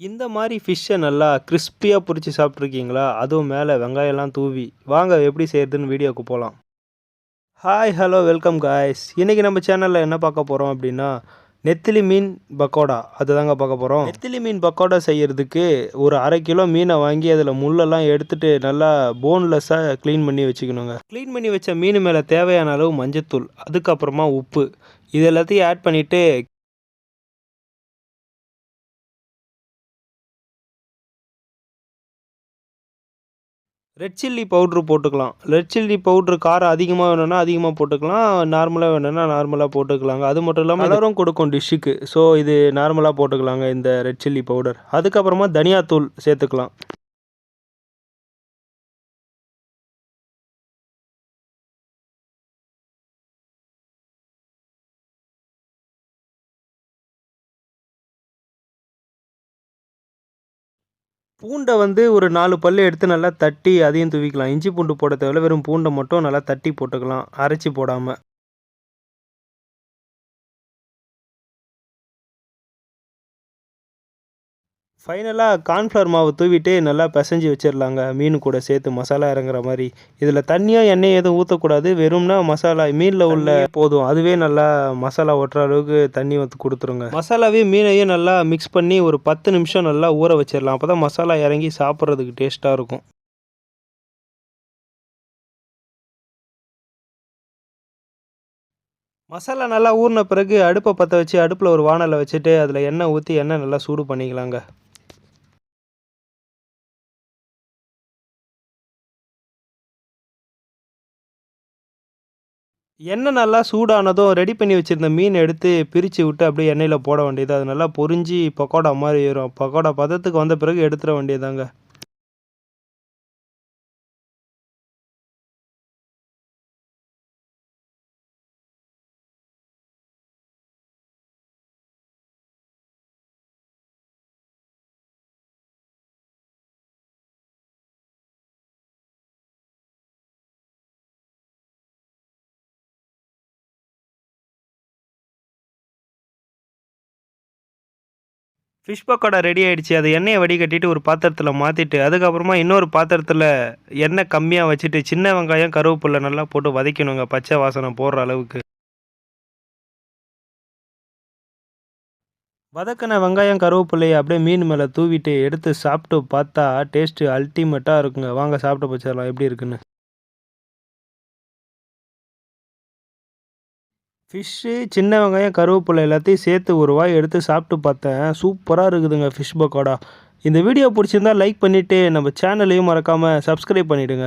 இந்த மாதிரி ஃபிஷ்ஷை நல்லா கிறிஸ்பியாக பொரிச்சு சாப்பிட்ருக்கீங்களா அதுவும் மேலே வெங்காயம்லாம் தூவி. வாங்க எப்படி செய்கிறதுன்னு வீடியோக்கு போகலாம் ஹாய் ஹலோ வெல்கம் காய்ஸ் இன்றைக்கி நம்ம சேனலில் என்ன பார்க்க போகிறோம் அப்படின்னா நெத்திலி மீன் பக்கோடா. அதுதாங்க பார்க்க போகிறோம் நெத்திலி மீன் பக்கோடா செய்கிறதுக்கு ஒரு அரை கிலோ மீனை வாங்கி அதில் முள்ளெல்லாம் எடுத்துகிட்டு நல்லா போன்லெஸ்ஸாக க்ளீன் பண்ணி வச்சுக்கணுங்க. க்ளீன் பண்ணி வச்ச மீன் மேலே தேவையான அளவு மஞ்சத்தூள் அதுக்கப்புறமா உப்பு. இது எல்லாத்தையும் ஆட் பண்ணிவிட்டு ரெட் சில்லி பவுட்ரு போட்டுக்கலாம். ரெட் சில்லி பவுட்ரு காரம் அதிகமாக வேணும்னா அதிகமாக போட்டுக்கலாம். நார்மலாக வேணும்னா நார்மலாக போட்டுக்கலாங்க. அது மட்டும் இல்லாமல் கலரும் கொடுக்கும் டிஷ்ஷுக்கு ஸோ இது நார்மலாக போட்டுக்கலாங்க இந்த ரெட் சில்லி பவுடர் அதுக்கப்புறமா தனியாத்தூள் சேர்த்துக்கலாம். பூண்டை வந்து ஒரு நாலு பல்லு எடுத்து நல்லா தட்டி அதையும் தூவிக்கலாம். இஞ்சி பூண்டு போட தேவையில்ல. வெறும் பூண்டை மட்டும் நல்லா தட்டி போட்டுக்கலாம். அரைச்சி போடாமல் ஃபைனலாக கார்ன்ஃப்ளவர் மாவு தூவிட்டு நல்லா பிசைஞ்சு வச்சிடலாங்க மீன் கூட சேர்த்து மசாலா இறங்குற மாதிரி. இதில் தண்ணியாக எண்ணெய் எதுவும் ஊற்றக்கூடாது வெறும்னா மசாலா மீனில் உள்ள போதும். அதுவே நல்லா மசாலா ஒட்டுற அளவுக்கு தண்ணி வந்து கொடுத்துருங்க. மசாலாவையும் மீனையும் நல்லா மிக்ஸ் பண்ணி ஒரு பத்து நிமிஷம் நல்லா ஊற வச்சிடலாம் அப்போ தான் மசாலா இறங்கி சாப்பிட்றதுக்கு டேஸ்ட்டாக இருக்கும். மசாலா நல்லா ஊறின பிறகு அடுப்பை பற்ற வச்சு அடுப்பில் ஒரு வானலை வச்சுட்டு அதில் எண்ணெய் ஊற்றி எண்ணெய் நல்லா சூடு பண்ணிக்கலாங்க. எண்ணெய் நல்லா சூடானதும் ரெடி பண்ணி வச்சுருந்த மீன் எடுத்து பிரித்து விட்டு அப்படியே எண்ணெயில் போட வேண்டியது. அது நல்லா பொரிஞ்சு பக்கோடா மாதிரி வரும் பக்கோடா பதத்துக்கு வந்த பிறகு எடுத்துட வேண்டியதாங்க ஃபிஷ் பக்கோடா ரெடி ஆகிடுச்சு அதை எண்ணெயை வடிகட்டிட்டு ஒரு பாத்திரத்தில் மாற்றிட்டு அதுக்கப்புறமா இன்னொரு பாத்திரத்தில் எண்ணெய் கம்மியாக வச்சுட்டு சின்ன வெங்காயம் கருவேப்பிலை நல்லா போட்டு வதக்கணுங்க. பச்சை வாசனை போடுற அளவுக்கு. வதக்கின வெங்காயம் கருவேப்பிள்ளையை அப்படியே மீன் மேலே தூவிட்டு எடுத்து சாப்பிட்டு பார்த்தா டேஸ்ட்டு அல்டிமேட்டாக இருக்குங்க. வாங்க சாப்பிட்டு போச்சிடலாம் எப்படி இருக்குன்னு. ஃபிஷ்ஷு சின்ன வெங்காயம் கருவேப்பிலை எல்லாத்தையும் சேர்த்து ஒரு வாய் எடுத்து சாப்பிட்டு பார்த்தேன். சூப்பராக இருக்குதுங்க ஃபிஷ் பக்கோடா இந்த வீடியோ பிடிச்சிருந்தா லைக் பண்ணிவிட்டு நம்ம சேனலையும் மறக்காமல் சப்ஸ்கிரைப் பண்ணிவிடுங்க